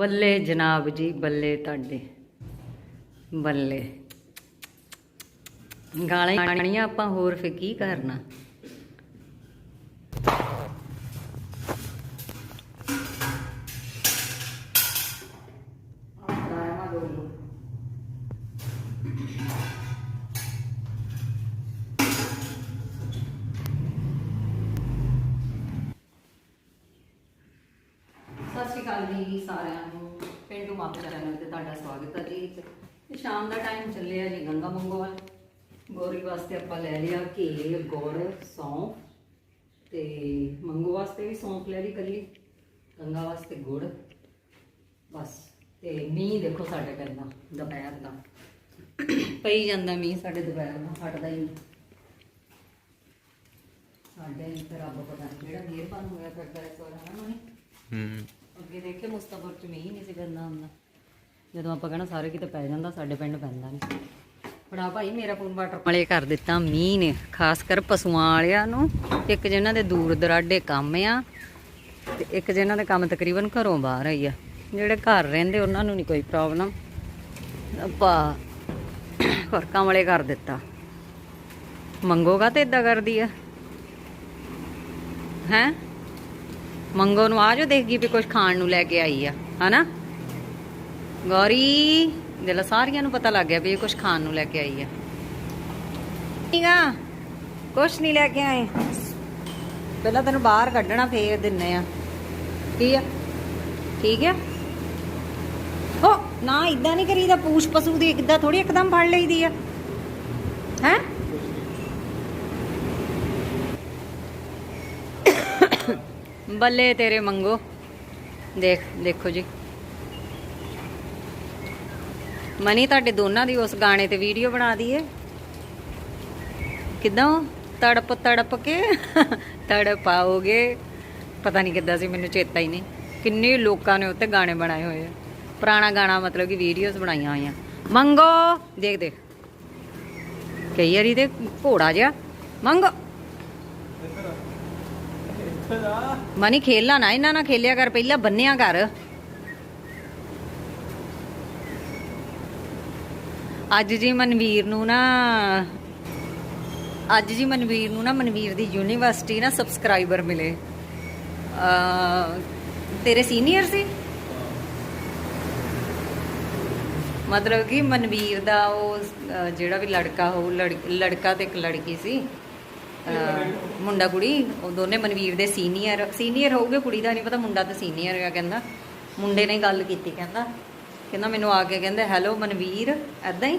ਬੱਲੇ ਜਨਾਬ ਜੀ ਬੱਲੇ ਤੁਹਾਡੇ। ਬੱਲੇ। ਗਾਲਾਂ ਗਾਣੀਆਂ ਆਪਾਂ ਹੋਰ ਫੇ ਕੀ ਕਰਨਾ? ਮਾਪ ਚੈਨਲ ਤੇ ਤੁਹਾਡਾ ਸਵਾਗਤ ਹੈ ਜੀ। ਤੇ ਸ਼ਾਮ ਦਾ ਟਾਈਮ ਚੱਲਿਆ ਜੀ ਗੰਗਾ ਮੰਗੋਵਾਲ। ਗੋਰੀ ਵਾਸਤੇ ਆਪਾਂ ਲੈ ਲਿਆ ਘੀ ਗੁੜ, ਸੌਂਫ ਤੇ ਮੰਗੋ ਵਾਸਤੇ ਵੀ ਸੌਂਫ ਲੈ ਲਈ ਕੱਲੀ, ਗੰਗਾ ਵਾਸਤੇ ਗੁੜ। ਬਸ, ਤੇ ਮੀਂਹ ਦੇਖੋ ਸਾਡੇ ਪੈਂਦਾ ਦੁਪਹਿਰ ਦਾ। ਪਈ ਜਾਂਦਾ ਮੀਂਹ ਸਾਡੇ ਦੁਪਹਿਰ ਦਾ, ਹਟਦਾ ਹੀ ਨਹੀਂ। ਸਾਡੇ ਇੱਥੇ ਰੱਬ ਪਤਾ ਨਹੀਂ ਜਿਹੜਾ ਮਿਹਰਬਾਨ ਹੋਇਆ ਕਰਦਾ ਇਸ ਵਾਰ, ਹਨਾ ਹੂੰ। ਅੱਗੇ ਦੇਖੇ ਮੁਸਤਫਰ ਚ ਮੀਂਹ ਨਹੀਂ ਸੀ ਪੈਂਦਾ ਹੁੰਦਾ। ਜਦੋਂ ਆਪਾਂ ਕਹਿਣਾ ਸਾਰੇ ਕਿਤੇ ਪੈ ਜਾਂਦਾ, ਸਾਡੇ ਪਿੰਡ ਪੈਂਦਾ ਨਹੀਂ ਫੜਾ ਭਾਈ ਮੇਰਾ ਫੋਨ ਵਾਟਰ ਵਾਲੇ ਕਰ ਦਿੱਤਾ ਮੀਂਹ ਨੇ, ਖਾਸ ਕਰ ਪਸ਼ੂਆਂ ਵਾਲਿਆਂ ਨੂੰ। ਇੱਕ ਜਿਨ੍ਹਾਂ ਦੇ ਦੂਰ ਦਰਾਡੇ ਕੰਮ ਆ, ਤੇ ਇੱਕ ਜਿਨ੍ਹਾਂ ਦੇ ਕੰਮ ਤਕਰੀਬਨ ਘਰੋਂ ਬਾਹਰ ਆਈ ਆ। ਜਿਹੜੇ ਘਰ ਰਹਿੰਦੇ, ਉਹਨਾਂ ਨੂੰ ਨਹੀਂ ਕੋਈ ਪ੍ਰੋਬਲਮ ਆਪਾਂ ਫਰਕਾਂ ਵਾਲੇ ਕਰ ਦਿੱਤਾ। ਮੰਗੋਗਾ ਤੇ ਇਦਾਂ ਕਰਦੀ ਆ? ਹੈ? ਮੰਗੋ ਨੂੰ ਆਜੋ ਦੇਖ ਵੀ ਕੁਝ ਖਾਣ ਨੂੰ ਲੈ ਕੇ ਆਈ ਆ, ਹਨਾ? ਗੌਰੀ ਦਿਲ ਸਾਰੀਆਂ ਨੂੰ ਪਤਾ ਲੱਗ ਗਿਆ ਵੀ ਇਹ ਕੁਝ ਖਾਣ ਨੂੰ ਲੈ ਕੇ ਆਈ ਆ। ਠੀਕ ਆ? ਕੁਝ ਨਹੀਂ ਲੈ ਕੇ ਆਏ। ਪਹਿਲਾਂ ਤੈਨੂੰ ਬਾਹਰ ਕੱਢਣਾ, ਫੇਰ ਦਿੰਨੇ ਆ। ਠੀਕ ਆ? ਠੀਕ ਆ? ਓ ਨਾ ਇਦਾਂ ਨਹੀਂ ਕਰੀਦਾ, ਪੂਛ ਪਸ਼ੂ ਦੀ ਇਦਾਂ ਥੋੜੀ ਇੱਕਦਮ ਫੜ ਲਈਦੀ ਆ। ਹੈ? ਬੱਲੇ ਤੇਰੇ ਮੰਗੋ। ਦੇਖ, ਦੇਖੋ ਜੀ। ਮਨੀ ਤੁਹਾਡੇ ਦੋਨਾਂ ਦੀ ਉਸ ਗਾਣੇ ਤੇ ਵੀਡੀਓ ਬਣਾ ਦਈਏ। ਕਿਦਾਂ ਤੜਪ ਤੜਪ ਕੇ ਤੜਪਾਓਗੇ ਪਤਾ ਨਹੀਂ ਕਿੱਦਾਂ ਸੀ, ਮੈਨੂੰ ਚੇਤਾ ਹੀ ਨਹੀਂ। ਕਿੰਨੇ ਲੋਕਾਂ ਨੇ ਉੱਤੇ ਗਾਣੇ ਬਣਾਏ ਹੋਏ ਆ। ਪੁਰਾਣਾ ਗਾਣਾ ਮਤਲਬ ਕਿ ਵੀਡੀਓਜ਼ ਬਣਾਈਆਂ ਹੋਈਆਂ। ਮੰਗੋ! ਦੇਖ ਦੇਖ। ਕਈ ਵਾਰੀ ਤੇ ਘੋੜਾ ਜਿਹਾ। ਮੰਗੋ! ਮਨੀ ਖੇਲਣਾ ਨਾ ਇਹਨਾਂ ਨਾਲ ਖੇਲਿਆ ਕਰ, ਪਹਿਲਾਂ ਬੰਨਿਆ ਕਰ। ਅੱਜ ਜੀ ਮਨਵੀਰ ਨੂੰ ਨਾ, ਅੱਜ ਜੀ ਮਨਵੀਰ ਨੂੰ ਨਾ, ਮਨਵੀਰ ਦੀ ਯੂਨੀਵਰਸਿਟੀ ਨਾ ਸਬਸਕ੍ਰਾਈਬਰ ਮਿਲੇ। ਤੇਰੇ ਸੀਨੀਅਰ ਸੀ? ਮਤਲਬ ਕਿ ਮਨਵੀਰ ਦਾ ਉਹ ਜਿਹੜਾ ਵੀ ਲੜਕਾ ਹੋ ਲੜਕਾ ਤੇ ਇੱਕ ਲੜਕੀ ਸੀ। ਮੁੰਡਾ ਕੁੜੀ ਉਹ ਦੋਨੇ ਮਨਵੀਰ ਦੇ ਸੀਨੀਅਰ ਸੀਨੀਅਰ ਹੋਊਗੇ ਕੁੜੀ ਦਾ ਨਹੀਂ ਪਤਾ ਮੁੰਡਾ ਤਾਂ ਸੀਨੀਅਰ ਹੈ ਕਹਿੰਦਾ। ਮੁੰਡੇ ਨੇ ਗੱਲ ਕੀਤੀ ਕਹਿੰਦਾ ਕਹਿੰਦਾ ਮੈਨੂੰ ਆ ਕੇ ਕਹਿੰਦਾ ਹੈਲੋ ਮਨਵੀਰ ਐਦਾਂ ਹੀ?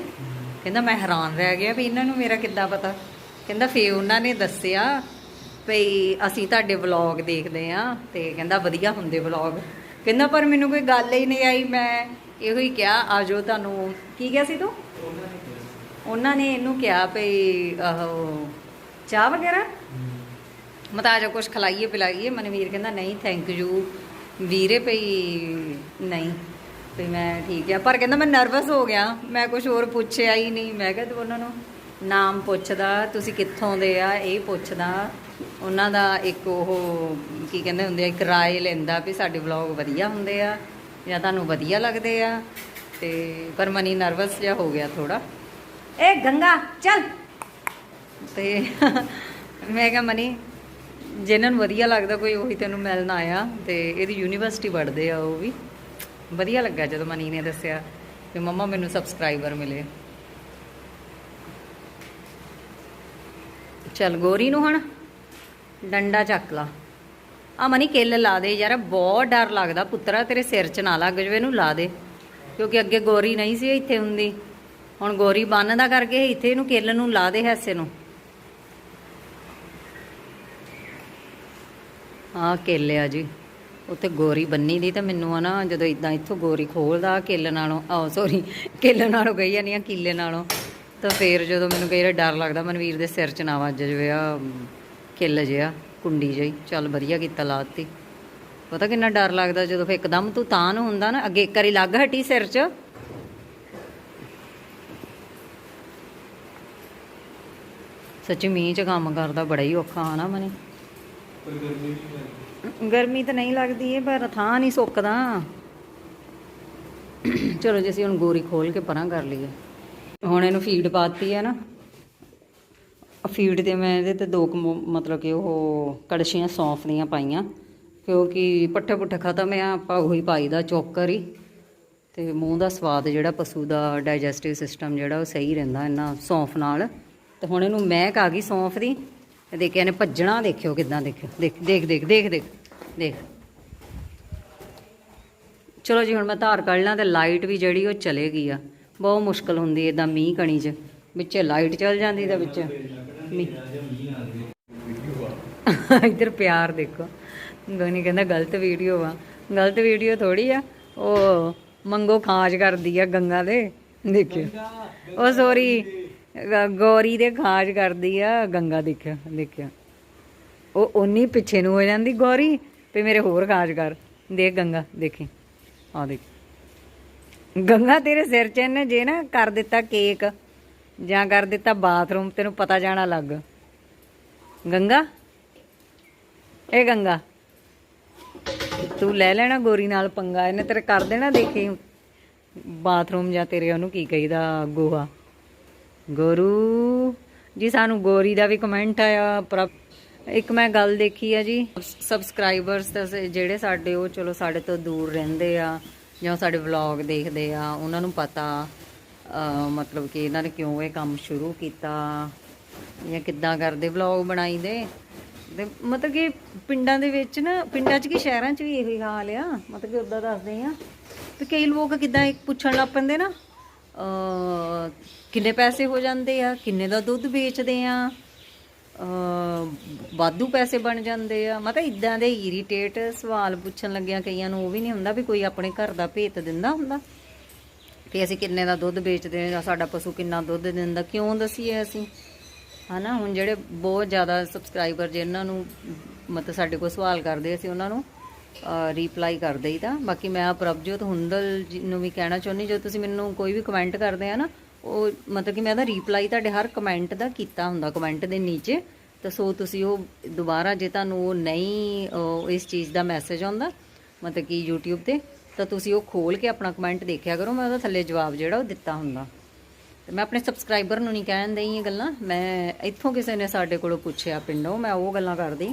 ਕਹਿੰਦਾ ਮੈਂ ਹੈਰਾਨ ਰਹਿ ਗਿਆ ਵੀ ਇਹਨਾਂ ਨੂੰ ਮੇਰਾ ਕਿੱਦਾਂ ਪਤਾ? ਕਹਿੰਦਾ ਫੇ ਉਹਨਾਂ ਨੇ ਦੱਸਿਆ ਭਈ ਅਸੀਂ ਤੁਹਾਡੇ ਵਲੌਗ ਦੇਖਦੇ ਆ ਤੇ ਕਹਿੰਦਾ ਵਧੀਆ ਹੁੰਦੇ ਵਲੌਗ। ਕਹਿੰਦਾ ਪਰ ਮੈਨੂੰ ਕੋਈ ਗੱਲ ਹੀ ਨਹੀਂ ਆਈ ਮੈਂ ਇਹੋ ਹੀ ਕਿਹਾ ਆਜੋ ਤੁਹਾਨੂੰ। ਕੀ ਕਿਹਾ ਸੀ ਤੂੰ? ਉਹਨਾਂ ਨੇ ਇਹਨੂੰ ਕਿਹਾ ਭਈ ਆਹੋ ਚਾਹ ਵਗੈਰਾ? ਮਤਾ ਜੋ ਕੁਝ ਖਲਾਈਏ ਪਿਲਾਈਏ। ਮਨਵੀਰ ਕਹਿੰਦਾ ਨਹੀਂ ਥੈਂਕ ਯੂ ਵੀਰੇ ਭਈ ਨਹੀਂ। ਵੀ ਮੈਂ ਠੀਕ ਆ। ਪਰ ਕਹਿੰਦਾ ਮੈਂ ਨਰਵਸ ਹੋ ਗਿਆ। ਮੈਂ ਕੁਝ ਹੋਰ ਪੁੱਛਿਆ ਹੀ ਨਹੀਂ। ਮੈਂ ਕਿਹਾ ਤੂੰ ਉਹਨਾਂ ਨੂੰ ਨਾਮ ਪੁੱਛਦਾ ਤੁਸੀਂ ਕਿੱਥੋਂ ਦੇ ਆ? ਇਹ ਪੁੱਛਦਾ। ਉਹਨਾਂ ਦਾ ਇੱਕ ਉਹ ਕੀ ਕਹਿੰਦੇ ਹੁੰਦੇ ਆ ਇੱਕ ਰਾਏ ਲੈਂਦਾ ਵੀ ਸਾਡੇ ਵਲੌਗ ਵਧੀਆ ਹੁੰਦੇ ਆ ਜਾਂ ਤੁਹਾਨੂੰ ਵਧੀਆ ਲੱਗਦੇ ਆ। ਤੇ ਪਰ ਮਨੀ ਨਰਵਸ ਜਿਹਾ ਹੋ ਗਿਆ ਥੋੜਾ ਏ ਗੰਗਾ ਚੱਲ। ਤੇ ਮੈਂ ਕਿਹਾ, ਮਨੀ ਜਿਨ੍ਹਾਂ ਨੂੰ ਵਧੀਆ ਲੱਗਦਾ, ਕੋਈ ਉਹੀ ਤੈਨੂੰ ਮਿਲਣ ਆਇਆ ਤੇ ਇਹਦੀ ਯੂਨੀਵਰਸਿਟੀ ਪੜ੍ਹਦੇ ਆ ਉਹ ਵੀ। ਵਧੀਆ ਲੱਗਾ ਜਦੋਂ ਮਨੀ ਨੇ ਦੱਸਿਆ ਕਿ ਮੰਮਾ ਮੈਨੂੰ ਸਬਸਕ੍ਰਾਈਬਰ ਮਿਲੇ। ਚੱਲ ਗੋਰੀ ਨੂੰ ਹੁਣ ਡੰਡਾ ਚੱਕ ਲਾ। ਆ ਮਨੀ ਕਿੱਲ ਲਾ ਦੇ ਯਾਰ, ਬਹੁਤ ਡਰ ਲੱਗਦਾ, ਪੁੱਤਰਾ ਤੇਰੇ ਸਿਰ 'ਚ ਨਾ ਲੱਗ ਜਵੇ ਇਹਨੂੰ ਲਾ ਦੇ, ਕਿਉਂਕਿ ਅੱਗੇ ਗੋਰੀ ਨਹੀਂ ਸੀ ਇੱਥੇ ਹੁੰਦੀ। ਹੁਣ ਗੋਰੀ ਬੰਨਦਾ ਕਰਕੇ ਇੱਥੇ ਇਹਨੂੰ ਕਿੱਲ ਨੂੰ ਲਾ ਦੇ, ਹੈਸੇ ਨੂੰ। ਆ ਕਿੱਲ ਆ ਜੀ। ਉੱਥੇ ਗੋਰੀ ਬੰਨੀ ਦੀ ਤਾਂ ਮੈਨੂੰ ਆ ਨਾ ਜਦੋਂ ਇਦਾਂ ਇੱਥੋਂ ਗੋਰੀ ਖੋਲਦਾ ਕਿੱਲ ਨਾਲੋਂ ਆ ਸੌਰੀ ਕਿੱਲ ਨਾਲੋਂ ਗਈ ਜਾਂਦੀ ਆ, ਕਿੱਲੇ ਨਾਲੋਂ। ਤਾਂ ਫੇਰ ਜਦੋਂ ਮੈਨੂੰ ਕਈ ਵਾਰ ਡਰ ਲੱਗਦਾ, ਮਨਵੀਰ ਦੇ ਸਿਰ 'ਚ ਨਾ ਵੱਜ ਜਵੇ ਆ ਕਿੱਲ ਜਿਆ ਕੁੰਡੀ ਜਿਹੀ। ਚੱਲ ਵਧੀਆ ਕੀਤਾ ਲਾਤੀ। ਪਤਾ ਕਿੰਨਾ ਡਰ ਲੱਗਦਾ ਜਦੋਂ ਫੇ ਇੱਕਦਮ ਤੂੰ ਤਾਂ ਨੂੰ ਹੁੰਦਾ ਨਾ, ਅੱਗੇ ਇੱਕ ਵਾਰੀ ਲੱਗ ਹਟੀ ਸਿਰ 'ਚ। ਸੱਚੀ ਮੀਂਹ 'ਚ ਕੰਮ ਕਰਦਾ ਬੜਾ ਹੀ ਔਖਾ ਆ ਮਨੀ। ਪਰ ਗਰਮੀ ਨਹੀਂ ਲੱਗਦੀ। ਗਰਮੀ ਤਾਂ ਨਹੀਂ ਲੱਗਦੀ ਏ, ਪਰ ਥਾਂ ਨਹੀਂ ਸੁੱਕਦਾ। ਚਲੋ ਜੀ, ਅਸੀਂ ਹੁਣ ਗੋਰੀ ਖੋਲ ਕੇ ਪਰਾਂ ਕਰ ਲਈਏ। ਹੁਣ ਇਹਨੂੰ ਫੀਡ ਪਾਤੀ ਹੈ ਨਾ। ਫੀਡ ਤੇ ਮੈਂ ਇਹਦੇ ਤੇ ਦੋ ਕੁ ਮ- ਮਤਲਬ ਕਿ ਉਹ ਕੜਛੀਆਂ ਸੌਂਫ ਦੀਆਂ ਪਾਈਆਂ। ਕਿਉਂਕਿ ਪੱਠੇ ਪੁੱਠੇ ਖਤਮ ਆ, ਆਪਾਂ ਉਹੀ ਪਾਈਦਾ ਚੋਕਰ ਹੀ। ਤੇ ਮੂੰਹ ਦਾ ਸਵਾਦ ਜਿਹੜਾ ਪਸ਼ੂ ਦਾ ਡਾਈਜੈਸਟਿਵ ਸਿਸਟਮ ਜਿਹੜਾ ਉਹ ਸਹੀ ਰਹਿੰਦਾ ਇਹਨਾਂ ਸੌਂਫ ਨਾਲ। ਤੇ ਹੁਣ ਇਹਨੂੰ ਮਹਿਕ ਆ ਗਈ ਸੌਂਫ ਦੀ। ਦੇਖਿਆ ਇਹਨੇ ਭੱਜਣਾ, ਦੇਖਿਓ ਕਿਦਾਂ ਦੇਖਿਓ। ਦੇਖ ਦੇਖ ਦੇਖ ਦੇਖ ਦੇਖ ਦੇਖ। ਚਲੋ ਜੀ, ਹੁਣ ਮੈਂ ਧਾਰ ਕੱਢ ਲਾਂ ਤੇ ਲਾਈਟ ਵੀ ਜਿਹੜੀ ਉਹ ਚਲੇਗੀ ਆ। ਬਹੁਤ ਮੁਸ਼ਕਲ ਹੁੰਦੀ ਇਦਾਂ ਮੀਂਹ ਕਣੀ 'ਚ। ਵਿੱਚੇ ਲਾਈਟ ਚਲ ਜਾਂਦੀ ਤਾਂ ਵਿੱਚ ਇੱਧਰ ਪਿਆਰ ਦੇਖੋ। ਗਨੀ ਕਹਿੰਦਾ ਗਲਤ ਵੀਡੀਓ ਆ ਗਲਤ ਵੀਡੀਓ ਥੋੜੀ ਆ। ਉਹ ਮੰਗੋ ਖਾਜ ਕਰਦੀ ਆ ਗੰਗਾ ਦੇ। ਦੇਖਿਓ। ਉਹ ਸੋਰੀ ਗੌਰੀ ਦੇ ਖਾਜ ਕਰਦੀ ਆ ਗੰਗਾ ਦੇਖਿਆ ਦੇਖਿਆ। ਉਹ ਉਨੀ ਪਿੱਛੇ ਨੂੰ ਹੋ ਜਾਂਦੀ ਗੌਰੀ ਤੇ ਮੇਰੇ ਹੋਰ ਖਾਜ ਕਰ। ਦੇਖ ਗੰਗਾ, ਦੇਖੀ। ਆ ਦੇਖ। ਗੰਗਾ ਤੇਰੇ ਸਿਰ 'ਚ ਇਹਨੇ ਜੇ ਨਾ ਕਰ ਦਿੱਤਾ ਕੇਕ, ਜਾਂ ਕਰ ਦਿੱਤਾ ਬਾਥਰੂਮ, ਤੈਨੂੰ ਪਤਾ ਜਾਣਾ ਲੱਗ। ਗੰਗਾ? ਇਹ ਗੰਗਾ। ਤੂੰ ਲੈ ਲੈਣਾ ਗੋਰੀ ਨਾਲ ਪੰਗਾ, ਇਹਨੇ ਤੇਰੇ ਕਰ ਦੇਣਾ ਦੇਖੀ। ਬਾਥਰੂਮ ਜਾਂ ਤੇਰੇ ਉਹਨੂੰ ਕੀ ਕਹੀਦਾ, ਗੋਹਾ। ਗੁਰੂ। ਜੀ, ਸਾਨੂੰ ਗੋਰੀ ਦਾ ਵੀ ਕਮੈਂਟ ਆਇਆ। ਇੱਕ ਮੈਂ ਗੱਲ ਦੇਖੀ ਆ ਜੀ ਸਬਸਕ੍ਰਾਈਬਰਸ ਜਿਹੜੇ ਸਾਡੇ, ਉਹ ਚਲੋ ਸਾਡੇ ਤੋਂ ਦੂਰ ਰਹਿੰਦੇ ਆ ਜਾਂ ਸਾਡੇ ਵਲੌਗ ਦੇਖਦੇ ਆ, ਉਹਨਾਂ ਨੂੰ ਪਤਾ ਮਤਲਬ ਕਿ ਇਹਨਾਂ ਨੇ ਕਿਉਂ ਇਹ ਕੰਮ ਸ਼ੁਰੂ ਕੀਤਾ ਜਾਂ ਕਿੱਦਾਂ ਕਰਦੇ ਵਲੌਗ ਬਣਾਈਦੇ। ਤੇ ਮਤਲਬ ਕਿ ਪਿੰਡਾਂ ਦੇ ਵਿੱਚ ਨਾ, ਪਿੰਡਾਂ 'ਚ ਕੀ ਸ਼ਹਿਰਾਂ 'ਚ ਵੀ ਇਹੋ ਹੀ ਹਾਲ ਆ? ਮਤਲਬ ਕਿ ਉਦਾਂ ਦੱਸਦੇ ਆ। ਤੇ ਕਈ ਲੋਕ ਕਿੱਦਾਂ ਪੁੱਛਣ ਲੱਗ ਪੈਂਦੇ ਨਾ ਕਿੰਨੇ ਪੈਸੇ ਹੋ ਜਾਂਦੇ ਆ? ਕਿੰਨੇ ਦਾ ਦੁੱਧ ਵੇਚਦੇ ਆ? ਵਾਧੂ ਪੈਸੇ ਬਣ ਜਾਂਦੇ ਆ। ਮਤਲਬ ਇਦਾਂ ਦੇ ਇਰੀਟੇਟ ਸਵਾਲ ਪੁੱਛਣ ਲੱਗਿਆ ਕਈਆਂ ਨੂੰ, ਉਹ ਵੀ ਨਹੀਂ ਹੁੰਦਾ ਵੀ ਕੋਈ ਆਪਣੇ ਘਰ ਦਾ ਭੇਤ ਦਿੰਦਾ ਹੁੰਦਾ ਕਿ ਅਸੀਂ ਕਿੰਨੇ ਦਾ ਦੁੱਧ ਵੇਚਦੇ ਆ ਜਾਂ ਸਾਡਾ ਪਸ਼ੂ ਕਿੰਨਾ ਦੁੱਧ ਦਿੰਦਾ। ਕਿਉਂ ਦਸੀਏ ਅਸੀਂ? ਹਨਾ, ਹੁਣ ਜਿਹੜੇ ਬਹੁਤ ਜ਼ਿਆਦਾ ਸਬਸਕ੍ਰਾਈਬਰ ਜਿਨ੍ਹਾਂ ਨੂੰ ਮਤਲਬ ਸਾਡੇ ਕੋਲ ਸਵਾਲ ਕਰਦੇ ਅਸੀਂ ਉਹਨਾਂ ਨੂੰ ਰਿਪਲਾਈ ਕਰ ਦੇਈਦਾ। ਬਾਕੀ ਮੈਂ ਪ੍ਰਭਜੋਤ ਹੁੰਦਲ ਜੀ ਨੂੰ ਵੀ ਕਹਿਣਾ ਚਾਹੁੰਦੀ ਜਦੋਂ ਤੁਸੀਂ ਮੈਨੂੰ ਕੋਈ ਵੀ ਕਮੈਂਟ ਕਰਦੇ ਆ ਨਾ, ਉਹ ਮਤਲਬ ਕਿ ਮੈਂ ਉਹਦਾ ਰਿਪਲਾਈ ਤੁਹਾਡੇ ਹਰ ਕਮੈਂਟ ਦਾ ਕੀਤਾ ਹੁੰਦਾ ਕਮੈਂਟ ਦੇ ਨੀਚੇ। ਤਾਂ ਸੋ ਤੁਸੀਂ ਉਹ ਦੁਬਾਰਾ ਜੇ ਤੁਹਾਨੂੰ ਉਹ ਨਹੀਂ ਇਸ ਚੀਜ਼ ਦਾ ਮੈਸੇਜ ਆਉਂਦਾ, ਮਤਲਬ ਕਿ YouTube ਤੇ, ਤਾਂ ਤੁਸੀਂ ਉਹ ਖੋਲ ਕੇ ਆਪਣਾ ਕਮੈਂਟ ਦੇਖਿਆ ਕਰੋ, ਮੈਂ ਉਹਦਾ ਥੱਲੇ ਜਵਾਬ ਜਿਹੜਾ ਉਹ ਦਿੱਤਾ ਹੁੰਦਾ। ਤੇ ਮੈਂ ਆਪਣੇ ਸਬਸਕ੍ਰਾਈਬਰ ਨੂੰ ਨਹੀਂ ਕਹਿਣ ਦਈ ਇਹ ਗੱਲਾਂ, ਮੈਂ ਇੱਥੋਂ ਕਿਸੇ ਨੇ ਸਾਡੇ ਕੋਲੋਂ ਪੁੱਛਿਆ ਪਿੰਡੋਂ, ਮੈਂ ਉਹ ਗੱਲਾਂ ਕਰਦੀ।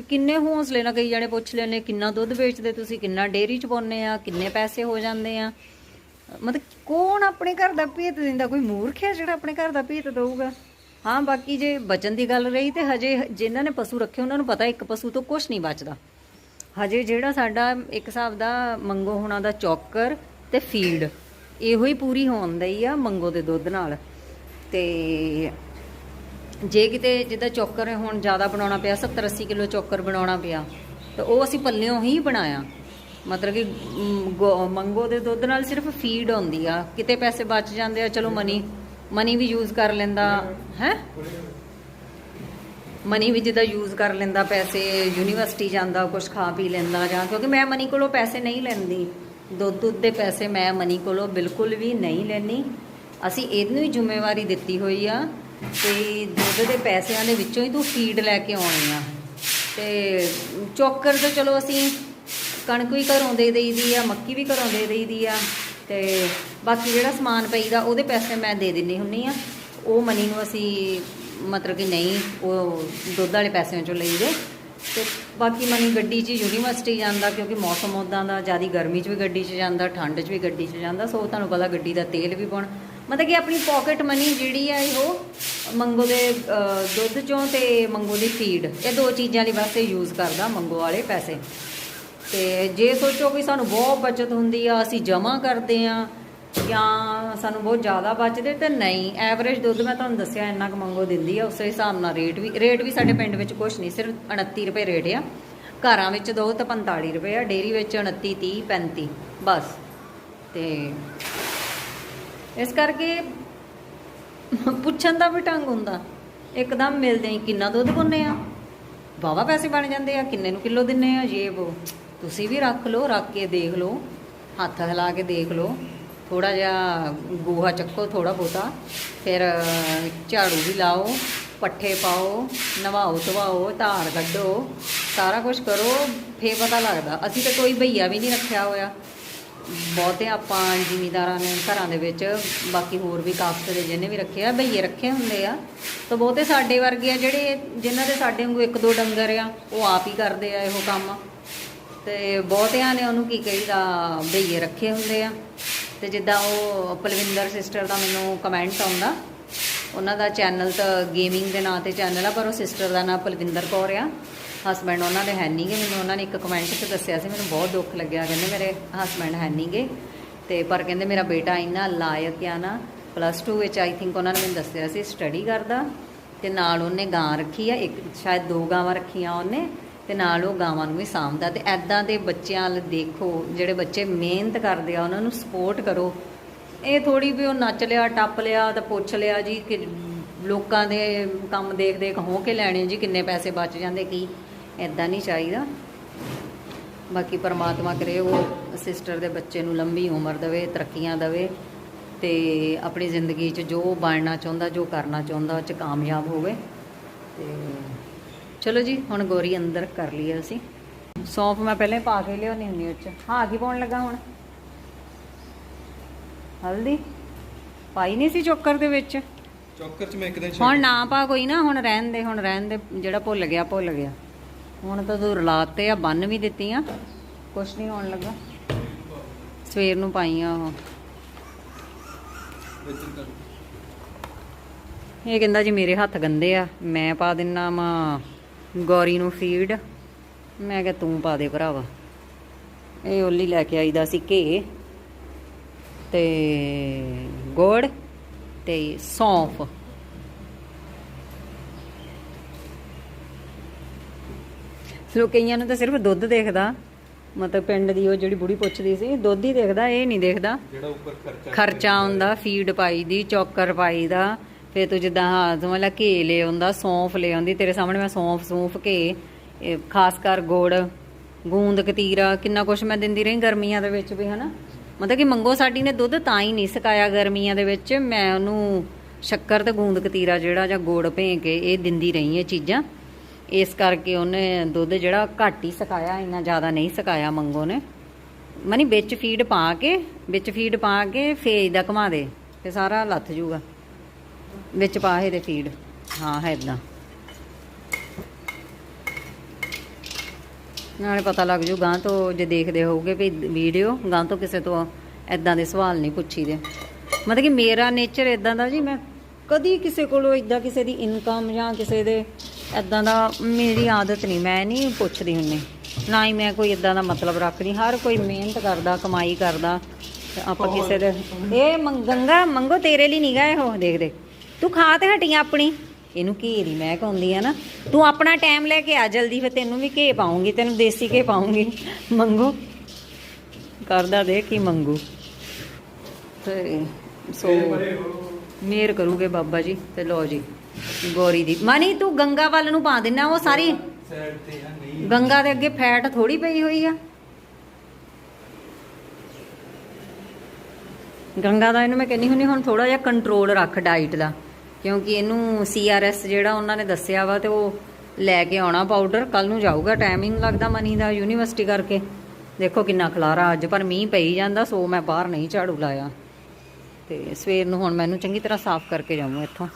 ਕਿ ਕਿੰਨੇ ਹੌਸਲੇ ਨਾਲ ਕਈ ਜਣੇ ਪੁੱਛ ਲੈਨੇ ਕਿੰਨਾ ਦੁੱਧ ਵੇਚਦੇ ਤੁਸੀਂ, ਕਿੰਨਾ ਡੇਅਰੀ ਚ ਪਾਉਂਦੇ ਆ, ਕਿੰਨੇ ਪੈਸੇ ਹੋ ਜਾਂਦੇ ਆ। ਮਤਲਬ ਕੌਣ ਆਪਣੇ ਘਰ ਦਾ ਭੇਤ ਦਿੰਦਾ? ਕੋਈ ਮੂਰਖ ਹੈ ਜਿਹੜਾ ਆਪਣੇ ਘਰ ਦਾ ਭੇਤ ਦੇਊਗਾ? ਹਾਂ, ਬਾਕੀ ਜੇ ਬਚਨ ਦੀ ਗੱਲ ਰਹੀ ਤੇ ਹਜੇ ਜਿਨ੍ਹਾਂ ਨੇ ਪਸ਼ੂ ਰੱਖੇ, ਉਹਨਾਂ ਨੂੰ ਪਤਾ ਇੱਕ ਪਸ਼ੂ ਤੋਂ ਕੁਝ ਨਹੀਂ ਬਚਦਾ। ਹਜੇ ਜਿਹੜਾ ਸਾਡਾ ਇੱਕ ਹਿਸਾਬ ਦਾ ਮੰਗੋ ਹੋਣਾ ਦਾ ਚੌਕਰ ਤੇ ਫੀਡ, ਇਹੋ ਹੀ ਪੂਰੀ ਹੋਣ ਦਈ ਆ ਮੰਗੋ ਦੇ ਦੁੱਧ ਨਾਲ। ਤੇ ਜੇ ਕਿਤੇ ਜਿੱਦਾਂ ਚੌਕਰ ਹੁਣ ਜ਼ਿਆਦਾ ਬਣਾਉਣਾ ਪਿਆ 70 80 ਕਿਲੋ ਚੌਕਰ ਬਣਾਉਣਾ ਪਿਆ, ਤਾਂ ਉਹ ਅਸੀਂ ਪੱਲਿਓਂ ਹੀ ਬਣਾਇਆ। ਮਤਲਬ ਕਿ ਗੋ- ਮੰਗੋ ਦੇ ਦੁੱਧ ਨਾਲ ਸਿਰਫ ਫੀਡ ਆਉਂਦੀ ਆ। ਕਿਤੇ ਪੈਸੇ ਬਚ ਜਾਂਦੇ ਆ, ਚਲੋ ਮਨੀ ਮਨੀ ਵੀ ਯੂਜ਼ ਕਰ ਲੈਂਦਾ, ਹੈ? ਮਨੀ ਵੀ ਜਿੱਦਾਂ ਯੂਜ਼ ਕਰ ਲੈਂਦਾ, ਪੈਸੇ ਯੂਨੀਵਰਸਿਟੀ ਜਾਂਦਾ ਕੁਝ ਖਾ ਪੀ ਲੈਂਦਾ ਜਾਂ, ਕਿਉਂਕਿ ਮੈਂ ਮਨੀ ਕੋਲੋਂ ਪੈਸੇ ਨਹੀਂ ਲੈਂਦੀ। ਦੁੱਧ ਦੁੱਧ ਦੇ ਪੈਸੇ ਮੈਂ ਮਨੀ ਕੋਲੋਂ ਬਿਲਕੁਲ ਵੀ ਨਹੀਂ ਲੈਣੀ ਅਸੀਂ ਇਹਨੂੰ ਹੀ ਜ਼ਿੰਮੇਵਾਰੀ ਦਿੱਤੀ ਹੋਈ ਆ ਤੇ ਦੁੱਧ ਦੇ ਪੈਸਿਆਂ ਦੇ ਵਿੱਚੋਂ ਹੀ ਤੂੰ ਫੀਡ ਲੈ ਕੇ ਆਉਣੀ ਆ। ਤੇ ਚੋਕਰ ਤਾਂ ਚਲੋ ਅਸੀਂ ਕਣਕ ਵੀ ਘਰੋਂ ਦੇ ਦੇਈਦੀ ਆ, ਮੱਕੀ ਵੀ ਘਰੋਂ ਦੇ ਦੇਈਦੀ ਆ, ਤੇ ਬਾਕੀ ਜਿਹੜਾ ਸਮਾਨ ਪਈਦਾ ਉਹਦੇ ਪੈਸੇ ਮੈਂ ਦੇ ਦਿੰਨੀ ਹੁੰਨੀ ਆ। ਉਹ ਮਨੀ ਨੂੰ ਅਸੀਂ ਮਤਲਬ ਕਿ ਨਹੀਂ, ਉਹ ਦੁੱਧ ਵਾਲੇ ਪੈਸਿਆਂ ਚੋਂ ਲਈਦੇ। ਤੇ ਬਾਕੀ ਮਨੀ ਗੱਡੀ 'ਚ ਯੂਨੀਵਰਸਿਟੀ ਜਾਂਦਾ ਕਿਉਂਕਿ ਮੌਸਮ ਉਦਾਂ ਦਾ, ਜ਼ਿਆਦਾ ਗਰਮੀ 'ਚ ਵੀ ਗੱਡੀ 'ਚ ਜਾਂਦਾ, ਠੰਡ 'ਚ ਵੀ ਗੱਡੀ 'ਚ ਜਾਂਦਾ, ਸੋ ਤੁਹਾਨੂੰ ਪਤਾ ਗੱਡੀ ਦਾ ਤੇਲ ਵੀ ਪਾਉਣ। ਮਤਲਬ ਕਿ ਆਪਣੀ ਪਾਕਟ ਮਨੀ ਜਿਹੜੀ ਆ ਉਹ ਮੰਗੋ ਦੇ ਦੁੱਧ ਚੋਂ ਤੇ ਮੰਗੋ ਦੀ ਫੀਡ ਇਹ ਦੋ ਚੀਜ਼ਾਂ ਲਈ ਵਾਸਤੇ ਯੂਜ਼ ਕਰਦਾ ਮੰਗੋ ਵਾਲੇ ਪੈਸੇ। ਤੇ ਜੇ ਸੋਚੋ ਕਿ ਸਾਨੂੰ ਬਹੁਤ ਬਚਤ ਹੁੰਦੀ ਆ, ਅਸੀਂ ਜਮ੍ਹਾਂ ਕਰਦੇ ਆ, ਜਾਂ ਸਾਨੂੰ ਬਹੁਤ ਜ਼ਿਆਦਾ ਬਚਦੇ ਤੇ ਨਹੀਂ। ਐਵਰੇਜ ਦੁੱਧ ਮੈਂ ਤੁਹਾਨੂੰ ਦੱਸਿਆ ਇੰਨਾ ਕੁ ਮੰਗੋ ਦਿੰਦੀ ਆ, ਉਸੇ ਹਿਸਾਬ ਨਾਲ ਰੇਟ ਵੀ ਰੇਟ ਵੀ ਸਾਡੇ ਪਿੰਡ ਵਿੱਚ ਕੁਝ ਨਹੀਂ, ਸਿਰਫ 29 ਰੁਪਏ ਰੇਟ ਆ। ਘਰਾਂ ਵਿੱਚ ਦੋ ਤਾਂ 45 ਰੁਪਏ ਆ ਡੇਰੀ ਵਿੱਚ 29 30 35 ਬਸ। ਤੇ ਇਸ ਕਰਕੇ ਪੁੱਛਣ ਦਾ ਵੀ ਢੰਗ ਹੁੰਦਾ, ਇੱਕਦਮ ਮਿਲਦੇ ਹੀ ਕਿੰਨਾ ਦੁੱਧ ਪੁੰਨੇ ਆ? ਵਾਵਾ ਪੈਸੇ ਬਣ ਜਾਂਦੇ ਆ, ਕਿੰਨੇ ਨੂੰ ਕਿਲੋ ਦਿੰਨੇ ਆ ਜੇ ਤੁਸੀਂ ਵੀ ਰੱਖ ਲਓ, ਰੱਖ ਕੇ ਦੇਖ ਲਓ, ਹੱਥ ਹਿਲਾ ਕੇ ਦੇਖ ਲਓ ਥੋੜਾ ਜਿਹਾ ਗੋਹਾ ਚੱਕੋ ਥੋੜਾ ਬਹੁਤਾ, ਫਿਰ ਝਾੜੂ ਵੀ ਲਾਓ, ਪੱਠੇ ਪਾਓ, ਨਵਾਓ, ਧਵਾਓ, ਧਾਰ ਕੱਢੋ, ਸਾਰਾ ਕੁਝ ਕਰੋ, ਫੇਰ ਪਤਾ ਲੱਗਦਾ, ਅਸੀਂ ਤਾਂ ਕੋਈ ਭਈਆ ਵੀ ਨਹੀਂ ਰੱਖਿਆ ਹੋਇਆ। ਬਹੁਤੇ ਆਪਾਂ ਜ਼ਿਮੀਦਾਰਾਂ ਨੇ ਘਰਾਂ ਦੇ ਵਿੱਚ, ਬਾਕੀ ਹੋਰ ਵੀ ਕਾਸਟ ਦੇ ਜਿਹਨੇ ਵੀ ਰੱਖੇ ਆ ਭਈਏ ਰੱਖੇ ਹੁੰਦੇ ਆ। ਤਾਂ ਬਹੁਤੇ ਸਾਡੇ ਵਰਗੇ ਆ ਜਿਹੜੇ ਜਿਨ੍ਹਾਂ ਦੇ ਸਾਡੇ ਵਾਂਗੂ ਇੱਕ ਦੋ ਡੰਗਰ ਆ, ਉਹ ਆਪ ਹੀ ਕਰਦੇ ਆ ਇਹੋ ਕੰਮ। ਤੇ ਬਹੁਤਿਆਂ ਨੇ ਉਹਨੂੰ ਕੀ ਕਹੀਦਾ ਭਈਏ ਰੱਖੇ ਹੁੰਦੇ ਆ। ਤੇ ਜਿੱਦਾਂ ਉਹ ਪਲਵਿੰਦਰ ਸਿਸਟਰ ਦਾ ਮੈਨੂੰ ਕਮੈਂਟ ਆਉਂਦਾ ਉਹਨਾਂ ਦਾ ਚੈਨਲ ਤਾਂ ਗੇਮਿੰਗ ਦੇ ਨਾਂ ਤੇ ਚੈਨਲ ਆ, ਪਰ ਉਹ ਸਿਸਟਰ ਦਾ ਨਾਂ ਪਲਵਿੰਦਰ ਕੌਰ ਆ। ਹਸਬੈਂਡ ਉਹਨਾਂ ਦੇ ਹੈ ਨਹੀਂਗੇ ਮੈਨੂੰ ਉਹਨਾਂ ਨੇ ਇੱਕ ਕਮੈਂਟ 'ਚ ਦੱਸਿਆ ਸੀ, ਮੈਨੂੰ ਬਹੁਤ ਦੁੱਖ ਲੱਗਿਆ, ਕਹਿੰਦੇ ਮੇਰੇ ਹਸਬੈਂਡ ਹੈ ਨਹੀਂਗੇ ਤੇ ਪਰ ਕਹਿੰਦੇ ਮੇਰਾ ਬੇਟਾ ਇੰਨਾ ਲਾਇਕ ਆ ਨਾ ਪਲੱਸ 2 ਵਿੱਚ ਆਈ ਥਿੰਕ ਉਹਨਾਂ ਨੇ ਮੈਨੂੰ ਦੱਸਿਆ ਸੀ ਸਟੱਡੀ ਕਰਦਾ, ਤੇ ਨਾਲ ਉਹਨੇ ਗਾਂ ਰੱਖੀ ਆ, ਇੱਕ ਸ਼ਾਇਦ ਦੋ ਗਾਵਾਂ ਰੱਖੀਆਂ ਉਹਨੇ, ਤੇ ਨਾਲ ਉਹ ਗਾਵਾਂ ਨੂੰ ਵੀ ਸਾਂਭਦਾ। ਤੇ ਐਦਾਂ ਦੇ ਬੱਚਿਆਂ ਵੱਲ ਦੇਖੋ, ਜਿਹੜੇ ਬੱਚੇ ਮਿਹਨਤ ਕਰਦੇ ਆ, ਉਹਨਾਂ ਨੂੰ ਸਪੋਰਟ ਕਰੋ। ਇਹ ਥੋੜੀ ਵੀ ਉਹ ਨੱਚ ਲਿਆ, ਟੱਪ ਲਿਆ ਤਾਂ ਪੁੱਛ ਲਿਆ ਜੀ ਕਿ ਲੋਕਾਂ ਦੇ ਕੰਮ ਦੇਖ ਦੇਖ ਹੋ ਕੇ ਲੈਣੇ ਜੀ, ਕਿੰਨੇ ਪੈਸੇ ਬਚ ਜਾਂਦੇ, ਕੀ ਐਦਾਂ ਨਹੀਂ ਚਾਹੀਦਾ। ਬਾਕੀ ਪਰਮਾਤਮਾ ਕਰੇ ਉਹ ਸਿਸਟਰ ਦੇ ਬੱਚੇ ਨੂੰ ਲੰਬੀ ਉਮਰ ਦੇਵੇ, ਤਰੱਕੀਆਂ ਦੇਵੇ ਤੇ ਆਪਣੀ ਜ਼ਿੰਦਗੀ 'ਚ ਜੋ ਬਣਨਾ ਚਾਹੁੰਦਾ, ਜੋ ਕਰਨਾ ਚਾਹੁੰਦਾ, ਉਹ 'ਚ ਕਾਮਯਾਬ ਹੋਵੇ। ਤੇ ਚਲੋ ਜੀ, ਹੁਣ ਗੋਰੀ ਅੰਦਰ ਕਰ ਲਈਏ ਅਸੀਂ। ਸੌਂਫ ਮੈਂ ਪਹਿਲੇ ਪਾ ਕੇ ਲਿਆਉਣੀ ਹੁੰਦੀ ਉਹ 'ਚ। ਹਾਂ ਕੀ ਪਾਉਣ ਲੱਗਾ ਹੁਣ। ਹਲਦੀ। ਪਾਈ ਨਹੀਂ ਸੀ ਚੋਕਰ ਦੇ ਵਿੱਚ? ਚੌਕਰ ਚ ਮੈਂ ਇੱਕ ਦਿਨ ਹੁਣ ਨਾ ਪਾ ਕੋਈ ਨਾ ਹੁਣ ਰਹਿਣ ਦੇ ਹੁਣ ਰਹਿਣ ਦੇ ਜਿਹੜਾ ਭੁੱਲ ਗਿਆ ਭੁੱਲ ਗਿਆ। ਹੁਣ ਤਾਂ ਤੂੰ ਰਲਾਤੇ ਆ ਬੰਨ ਵੀ ਦਿੱਤੀਆਂ ਕੁਛ ਨਹੀਂ ਹੋਣ ਲੱਗਾ। ਸਵੇਰ ਨੂੰ ਪਾਈਆਂ ਉਹ। ਇਹ ਕਹਿੰਦਾ ਜੀ ਮੇਰੇ ਹੱਥ ਗੰਦੇ ਆ ਮੈਂ ਪਾ ਦਿੰਨਾ ਵਾ ਗੌਰੀ ਨੂੰ ਫੀਡ ਮੈਂ ਕਿਹਾ ਤੂੰ ਪਾ ਦੇ ਭਰਾਵਾ। ਇਹ ਓਲੀ ਲੈ ਕੇ ਆਈਦਾ ਸੀ ਘੇ। ਤੇ ਗੁੜ ਤੇ ਸੌਂਫ। ਸੋ ਕਈਆਂ ਨੂੰ ਤਾਂ ਸਿਰਫ ਦੁੱਧ ਦੇਖਦਾ। ਮਤਲਬ ਪਿੰਡ ਦੀ ਉਹ ਜਿਹੜੀ ਬੁੜੀ ਪੁੱਛਦੀ ਸੀ ਦੁੱਧ ਹੀ ਦੇਖਦਾ ਇਹ ਨਹੀਂ ਦੇਖਦਾ। ਜਿਹੜਾ ਉੱਪਰ ਖਰਚਾ ਖਰਚਾ ਆਉਂਦਾ ਫੀਡ ਪਾਈ ਦੀ ਚੌਕਰ ਪਾਈ ਦਾ ਫੇ ਤੂੰ ਜਿੱਦਾਂ ਹਾਂ ਸਮਝ ਲੈ ਘੇ ਲੈ ਆਉਂਦਾ ਸੌਂਫ ਲੈ ਆਉਂਦੀ। ਤੇਰੇ ਸਾਹਮਣੇ ਮੈਂ ਸੌਂਫ ਸੂਫ ਘੇ ਖਾਸ ਕਰ ਗੁੜ ਗੂੰਦ ਕਤੀਰਾ ਕਿੰਨਾ ਕੁਛ ਮੈਂ ਦਿੰਦੀ ਰਹੀ ਗਰਮੀਆਂ ਦੇ ਵਿੱਚ ਵੀ ਹਨਾ? ਮਤਲਬ ਕਿ ਮੰਗੋ ਸਾਡੀ ਨੇ ਦੁੱਧ ਤਾਂ ਹੀ ਨਹੀਂ ਸਕਾਇਆ ਗਰਮੀਆਂ ਦੇ ਵਿੱਚ। ਮੈਂ ਉਹਨੂੰ ਸ਼ੱਕਰ ਤੇ ਗੂੰਦ ਕਤੀਰਾ ਜਿਹੜਾ ਜਾਂ ਗੋੜ ਭੇ ਕੇ ਇਹ ਦਿੰਦੀ ਰਹੀ ਇਹ ਚੀਜ਼ਾਂ। ਇਸ ਕਰਕੇ ਉਹਨੇ ਦੁੱਧ ਜਿਹੜਾ ਘੱਟ ਹੀ ਸਕਾਇਆ, ਇੰਨਾ ਜ਼ਿਆਦਾ ਨਹੀਂ ਸਕਾਇਆ ਮੰਗੋ ਨੇ। ਮਨੀ ਵਿੱਚ ਫੀਡ ਪਾ ਕੇ, ਵਿੱਚ ਫੀਡ ਪਾ ਕੇ ਫੇਜ ਦਾ ਘੁਮਾ ਦੇ ਤੇ ਸਾਰਾ ਲੱਥ ਜੂਗਾ। ਵਿੱਚ ਪਾ ਇਹਦੇ ਫੀਡ ਹਾਂ, ਹੈ ਇਦਾਂ ਨਾਲੇ ਪਤਾ ਲੱਗ ਜੂ ਗਾਂ ਤੋਂ ਜੇ ਦੇਖਦੇ ਹੋਊਗੇ ਵੀ ਵੀਡੀਓ ਗਾਂ ਤੋਂ ਕਿਸੇ ਤੋਂ ਐਦਾਂ ਦੇ ਸਵਾਲ ਨਹੀਂ ਪੁੱਛੀਦੇ। ਮਤਲਬ ਕਿ ਮੇਰਾ ਨੇਚਰ ਇਦਾਂ ਦਾ ਜੀ ਮੈਂ ਕਦੀ ਕਿਸੇ ਕੋਲੋਂ ਇਦਾਂ ਕਿਸੇ ਦੀ ਇਨਕਮ ਜਾਂ ਕਿਸੇ ਦੇ ਐਦਾਂ ਦਾ ਮੇਰੀ ਆਦਤ ਨਹੀਂ ਮੈਂ ਨਹੀਂ ਪੁੱਛਦੀ ਹੁੰਨੀ ਨਾ ਹੀ ਮੈਂ ਕੋਈ ਇਦਾਂ ਦਾ ਮਤਲਬ ਰੱਖਦੀ ਹਰ ਕੋਈ ਮਿਹਨਤ ਕਰਦਾ ਕਮਾਈ ਕਰਦਾ ਆਪਾਂ ਕਿਸੇ ਦੇ ਇਹ ਮੰਗ- ਗੰਗਾ ਮੰਗੋ ਤੇਰੇ ਲਈ ਨਹੀਂ ਗਾ ਇਹੋ ਦੇਖ ਦੇਖ। ਤੂੰ ਖਾ ਤੇ ਹਟੀਆਂ ਆਪਣੀ। ਇਹਨੂੰ ਘੇ ਦੀ ਮੈਂ ਕਹਿੰਦੀ ਆ ਨਾ। ਤੂੰ ਆਪਣਾ ਟਾਈਮ ਲੈ ਕੇ ਆ, ਜਲਦੀ ਫਿਰ ਤੈਨੂੰ ਵੀ ਘੇ ਪਾਉਂਗੀ, ਤੈਨੂੰ ਦੇਸੀ ਘੇ ਪਾਉਂਗੀ। ਮੰਗੋ। ਕਰਦਾ ਦੇ ਕੀ ਮੰਗੂ। ਤੇ ਸੋ, ਮੇਰ ਕਰੂਗੇ ਬਾਬਾ ਜੀ ਤੇ ਲੋ ਜੀ, ਗੋਰੀ ਦੀ। ਮਾਨੀ, ਤੂੰ ਗੰਗਾ ਵੱਲ ਨੂੰ ਪਾ ਦੇਣਾ ਉਹ ਸਾਰੀ। ਗੰਗਾ ਦੇ ਅੱਗੇ ਫੈਟ ਥੋੜੀ ਪਈ ਹੋਈ ਆ। ਗੰਗਾ ਦਾ ਇਹਨੂੰ ਮੈਂ ਕਹਿੰਦੀ ਹੁੰਦੀ ਹੁਣ ਥੋੜਾ ਜਿਹਾ ਕੰਟਰੋਲ ਰੱਖ ਡਾਈਟ ਦਾ। ਕਿਉਂਕਿ ਇਹਨੂੰ ਸੀਆਰਐਸ ਜਿਹੜਾ ਉਹਨਾਂ ਨੇ ਦੱਸਿਆ ਵਾ ਤੇ ਉਹ ਲੈ ਕੇ ਆਉਣਾ ਪਾਊਡਰ ਕੱਲ ਨੂੰ ਜਾਊਗਾ ਟਾਈਮਿੰਗ ਲੱਗਦਾ ਮਨੀ ਦਾ ਯੂਨੀਵਰਸਿਟੀ ਕਰਕੇ। ਦੇਖੋ ਕਿੰਨਾ ਖਲਾਰਾ, ਅੱਜ ਪਰ ਮੀਂਹ ਪਈ ਜਾਂਦਾ, ਸੋ ਮੈਂ ਬਾਹਰ ਨਹੀਂ ਝਾੜੂ ਲਾਇਆ। ਤੇ ਸਵੇਰ ਨੂੰ ਹੁਣ ਮੈਨੂੰ ਚੰਗੀ ਤਰ੍ਹਾਂ ਸਾਫ਼ ਕਰਕੇ ਜਾਵਾਂ ਇੱਥੋਂ।